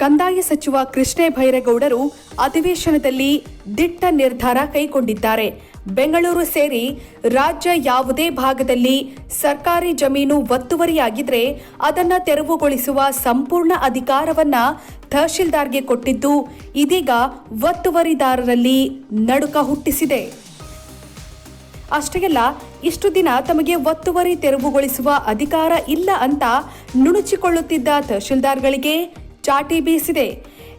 ಕಂದಾಯ ಸಚಿವ ಕೃಷ್ಣೇ ಭೈರೇಗೌಡರು ಅಧಿವೇಶನದಲ್ಲಿ ದಿಟ್ಟ ನಿರ್ಧಾರ ಕೈಗೊಂಡಿದ್ದಾರೆ. ಬೆಂಗಳೂರು ಸೇರಿ ರಾಜ್ಯ ಯಾವುದೇ ಭಾಗದಲ್ಲಿ ಸರ್ಕಾರಿ ಜಮೀನು ಒತ್ತುವರಿಯಾಗಿದ್ರೆ ಅದನ್ನು ತೆರವುಗೊಳಿಸುವ ಸಂಪೂರ್ಣ ಅಧಿಕಾರವನ್ನ ತಹಶೀಲ್ದಾರ್ಗೆ ಕೊಟ್ಟಿದ್ದು ಇದೀಗ ಒತ್ತುವರಿದಾರರಲ್ಲಿ ನಡುಕ ಹುಟ್ಟಿಸಿದೆ. ಅಷ್ಟೇ ಅಲ್ಲ, ಇಷ್ಟು ದಿನ ತಮಗೆ ಒತ್ತುವರಿ ತೆರವುಗೊಳಿಸುವ ಅಧಿಕಾರ ಇಲ್ಲ ಅಂತ ನುಣುಚಿಕೊಳ್ಳುತ್ತಿದ್ದ ತಹಶೀಲ್ದಾರ್ಗಳಿಗೆ ಚಾಟಿ ಬೀಸಿದೆ.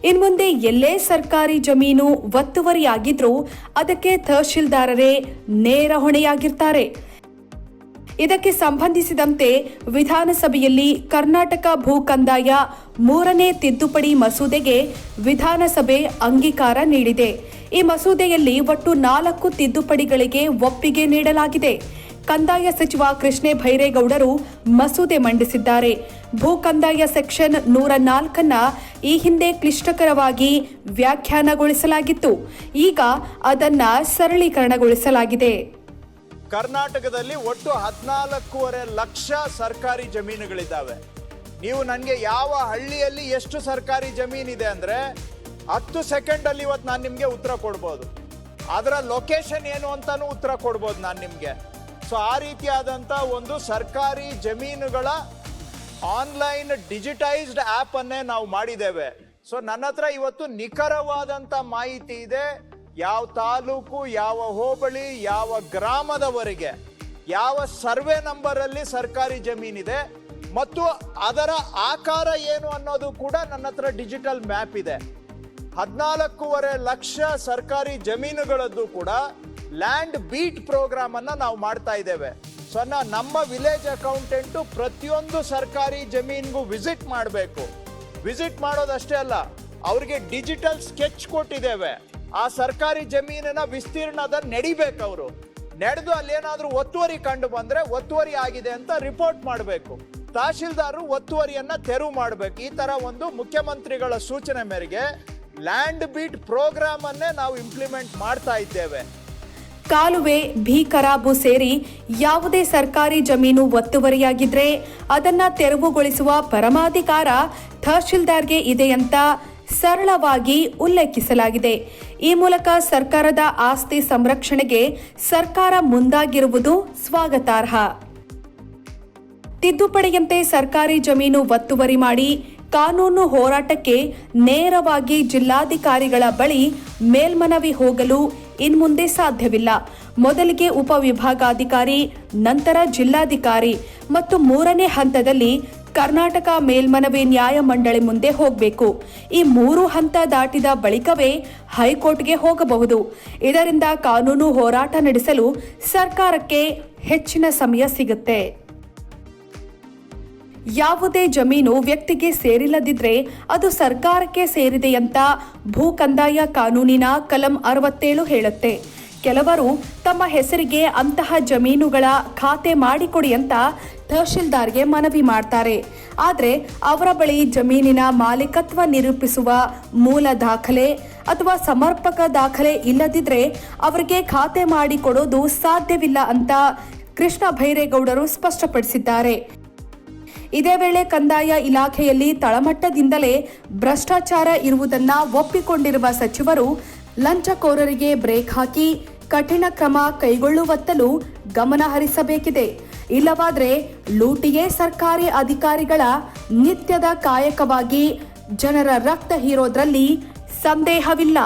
ಇನ್ಮುಂದೆ ಎಲ್ಲೇ ಸರ್ಕಾರಿ ಜಮೀನು ಒತ್ತುವರಿಯಾಗಿದ್ರೂ ಅದಕ್ಕೆ ತಹಶೀಲ್ದಾರರೇ ನೇರ ಹೊಣೆಯಾಗಿರ್ತಾರೆ. ಇದಕ್ಕೆ ಸಂಬಂಧಿಸಿದಂತೆ ವಿಧಾನಸಭೆಯಲ್ಲಿ ಕರ್ನಾಟಕ ಭೂ ಕಂದಾಯ ಮೂರನೇ ತಿದ್ದುಪಡಿ ಮಸೂದೆಗೆ ವಿಧಾನಸಭೆ ಅಂಗೀಕಾರ ನೀಡಿದೆ. ಈ ಮಸೂದೆಯಲ್ಲಿ ಒಟ್ಟು ನಾಲ್ಕು ತಿದ್ದುಪಡಿಗಳಿಗೆ ಒಪ್ಪಿಗೆ ನೀಡಲಾಗಿದೆ. ಕಂದಾಯ ಸಚಿವ ಕೃಷ್ಣೇ ಭೈರೇಗೌಡರು ಮಸೂದೆ ಮಂಡಿಸಿದ್ದಾರೆ. ಭೂ ಕಂದಾಯ ಸೆಕ್ಷನ್ ನೂರ ನಾಲ್ಕನ್ನ ಈ ಹಿಂದೆ ಕ್ಲಿಷ್ಟಕರವಾಗಿ ವ್ಯಾಖ್ಯಾನಗೊಳಿಸಲಾಗಿತ್ತು. ಈಗ ಅದನ್ನ ಸರಳೀಕರಣಗೊಳಿಸಲಾಗಿದೆ. ಕರ್ನಾಟಕದಲ್ಲಿ ಒಟ್ಟು ಹದಿನಾಲ್ಕೂವರೆ ಲಕ್ಷ ಸರ್ಕಾರಿ ಜಮೀನುಗಳಿದ್ದಾವೆ. ನೀವು ನನಗೆ ಯಾವ ಹಳ್ಳಿಯಲ್ಲಿ ಎಷ್ಟು ಸರ್ಕಾರಿ ಜಮೀನಿದೆ ಅಂದರೆ ಹತ್ತು ಸೆಕೆಂಡಲ್ಲಿ ಇವತ್ತು ನಾನು ನಿಮಗೆ ಉತ್ತರ ಕೊಡ್ಬೋದು. ಅದರ ಲೊಕೇಶನ್ ಏನು ಅಂತಾನು ಉತ್ತರ ಕೊಡ್ಬೋದು ನಾನು ನಿಮಗೆ. ಸೊ ಆ ರೀತಿಯಾದಂಥ ಒಂದು ಸರ್ಕಾರಿ ಜಮೀನುಗಳ ಆನ್ಲೈನ್ ಡಿಜಿಟೈಸ್ಡ್ ಆಪ್ ಅನ್ನೇ ನಾವು ಮಾಡಿದ್ದೇವೆ. ಸೊ ನನ್ನ ಹತ್ರ ಇವತ್ತು ನಿಖರವಾದಂಥ ಮಾಹಿತಿ ಇದೆ. ಯಾವ ತಾಲೂಕು, ಯಾವ ಹೋಬಳಿ, ಯಾವ ಗ್ರಾಮದವರೆಗೆ, ಯಾವ ಸರ್ವೆ ನಂಬರಲ್ಲಿ ಸರ್ಕಾರಿ ಜಮೀನಿದೆ ಮತ್ತು ಅದರ ಆಕಾರ ಏನು ಅನ್ನೋದು ಕೂಡ ನನ್ನ ಹತ್ರ ಡಿಜಿಟಲ್ ಮ್ಯಾಪ್ ಇದೆ. ಹದಿನಾಲ್ಕೂವರೆ ಲಕ್ಷ ಸರ್ಕಾರಿ ಜಮೀನುಗಳದ್ದು ಕೂಡ ಲ್ಯಾಂಡ್ ಬೀಟ್ ಪ್ರೋಗ್ರಾಮ್ ಅನ್ನ ನಾವು ಮಾಡ್ತಾ ಇದ್ದೇವೆ. ಸೊ ನಮ್ಮ ವಿಲೇಜ್ ಅಕೌಂಟೆಂಟು ಪ್ರತಿಯೊಂದು ಸರ್ಕಾರಿ ಜಮೀನ್ಗೂ ವಿಸಿಟ್ ಮಾಡಬೇಕು. ವಿಸಿಟ್ ಮಾಡೋದಷ್ಟೇ ಅಲ್ಲ, ಅವ್ರಿಗೆ ಡಿಜಿಟಲ್ ಸ್ಕೆಚ್ ಕೊಟ್ಟಿದ್ದೇವೆ. ಆ ಸರ್ಕಾರಿ ಜಮೀನಿನ ವಿಸ್ತೀರ್ಣದ ನಡಿಬೇಕು ಅವರು. ನಡೆದು ಅಲ್ಲೇನಾದರೂ ಒತ್ತುವರಿ ಕಂಡು ಬಂದ್ರೆ ಒತ್ತುವರಿ ಆಗಿದೆ ಅಂತ ರಿಪೋರ್ಟ್ ಮಾಡಬೇಕು. ತಹಶೀಲ್ದಾರರು ಒತ್ತುವರಿಯನ್ನ ತೆರವು ಮಾಡಬೇಕು. ಈ ತರ ಒಂದು ಮುಖ್ಯಮಂತ್ರಿಗಳ ಸೂಚನೆ ಮೇರೆಗೆ ಲ್ಯಾಂಡ್ ಬೀಟ್ ಪ್ರೋಗ್ರಾಮ್ ಅನ್ನೇ ನಾವು ಇಂಪ್ಲಿಮೆಂಟ್ ಮಾಡ್ತಾ ಇದ್ದೇವೆ. ಕಾಲುವೆ ಭೀಕರಾಬು ಸೇರಿ ಯಾವುದೇ ಸರ್ಕಾರಿ ಜಮೀನು ಒತ್ತುವರಿಯಾಗಿದ್ರೆ ಅದನ್ನ ತೆರವುಗೊಳಿಸುವ ಪರಮಾಧಿಕಾರ ತಹಶೀಲ್ದಾರ್ಗೆ ಇದೆ ಅಂತ ಸರಳವಾಗಿ ಉಲ್ಲೇಖಿಸಲಾಗಿದೆ. ಈ ಮೂಲಕ ಸರ್ಕಾರದ ಆಸ್ತಿ ಸಂರಕ್ಷಣೆಗೆ ಸರ್ಕಾರ ಮುಂದಾಗಿರುವುದು ಸ್ವಾಗತಾರ್ಹ. ತಿದ್ದುಪಡಿಯಂತೆ ಸರ್ಕಾರಿ ಜಮೀನು ಒತ್ತುವರಿ ಮಾಡಿ ಕಾನೂನು ಹೋರಾಟಕ್ಕೆ ನೇರವಾಗಿ ಜಿಲ್ಲಾಧಿಕಾರಿಗಳ ಬಳಿ ಮೇಲ್ಮನವಿ ಹೋಗಲು ಇನ್ಮುಂದೆ ಸಾಧ್ಯವಿಲ್ಲ. ಮೊದಲಿಗೆ ಉಪವಿಭಾಗಾಧಿಕಾರಿ ನಂತರ ಜಿಲ್ಲಾಧಿಕಾರಿ ಮತ್ತು ಮೂರನೇ ಹಂತದಲ್ಲಿ ಕರ್ನಾಟಕ ಮೇಲ್ಮನವಿ ನ್ಯಾಯಮಂಡಳಿ ಮುಂದೆ ಹೋಗಬೇಕು. ಈ ಮೂರು ಹಂತ ದಾಟಿದ ಬಳಿಕವೇ ಹೈಕೋರ್ಟ್ಗೆ ಹೋಗಬಹುದು. ಇದರಿಂದ ಕಾನೂನು ಹೋರಾಟ ನಡೆಸಲು ಸರ್ಕಾರಕ್ಕೆ ಹೆಚ್ಚಿನ ಸಮಯ ಸಿಗುತ್ತೆ. ಯಾವುದೇ ಜಮೀನು ವ್ಯಕ್ತಿಗೆ ಸೇರಿಲ್ಲದಿದ್ರೆ ಅದು ಸರ್ಕಾರಕ್ಕೆ ಸೇರಿದೆ ಅಂತ ಭೂ ಕಂದಾಯ ಕಾನೂನಿನ ಕಲಂ ಅರವತ್ತೇಳು ಹೇಳುತ್ತೆ. ಕೆಲವರು ತಮ್ಮ ಹೆಸರಿಗೆ ಅಂತಹ ಜಮೀನುಗಳ ಖಾತೆ ಮಾಡಿಕೊಡಿ ಅಂತ ತಹಶೀಲ್ದಾರ್ಗೆ ಮನವಿ ಮಾಡ್ತಾರೆ. ಆದರೆ ಅವರ ಬಳಿ ಜಮೀನಿನ ಮಾಲೀಕತ್ವ ನಿರೂಪಿಸುವ ಮೂಲ ದಾಖಲೆ ಅಥವಾ ಸಮರ್ಪಕ ದಾಖಲೆ ಇಲ್ಲದಿದ್ರೆ ಅವರಿಗೆ ಖಾತೆ ಮಾಡಿಕೊಡೋದು ಸಾಧ್ಯವಿಲ್ಲ ಅಂತ ಕೃಷ್ಣ ಭೈರೇಗೌಡರು ಸ್ಪಷ್ಟಪಡಿಸಿದ್ದಾರೆ. ಇದೇ ವೇಳೆ ಕಂದಾಯ ಇಲಾಖೆಯಲ್ಲಿ ತಳಮಟ್ಟದಿಂದಲೇ ಭ್ರಷ್ಟಾಚಾರ ಇರುವುದನ್ನ ಒಪ್ಪಿಕೊಂಡಿರುವ ಸಚಿವರು, ಲಂಚಕೋರರಿಗೆ ಬ್ರೇಕ್ ಹಾಕಿ ಕಠಿಣ ಕ್ರಮ ಕೈಗೊಳ್ಳುವತ್ತಲೂ ಗಮನ ಹರಿಸಬೇಕಿದೆ. ಇಲ್ಲವಾದರೆ ಲೂಟಿಗೆ ಸರ್ಕಾರಿ ಅಧಿಕಾರಿಗಳ ನಿತ್ಯದ ಕಾಯಕವಾಗಿ ಜನರ ರಕ್ತ ಹೀರೋದ್ರಲ್ಲಿ ಸಂದೇಹವಿಲ್ಲ.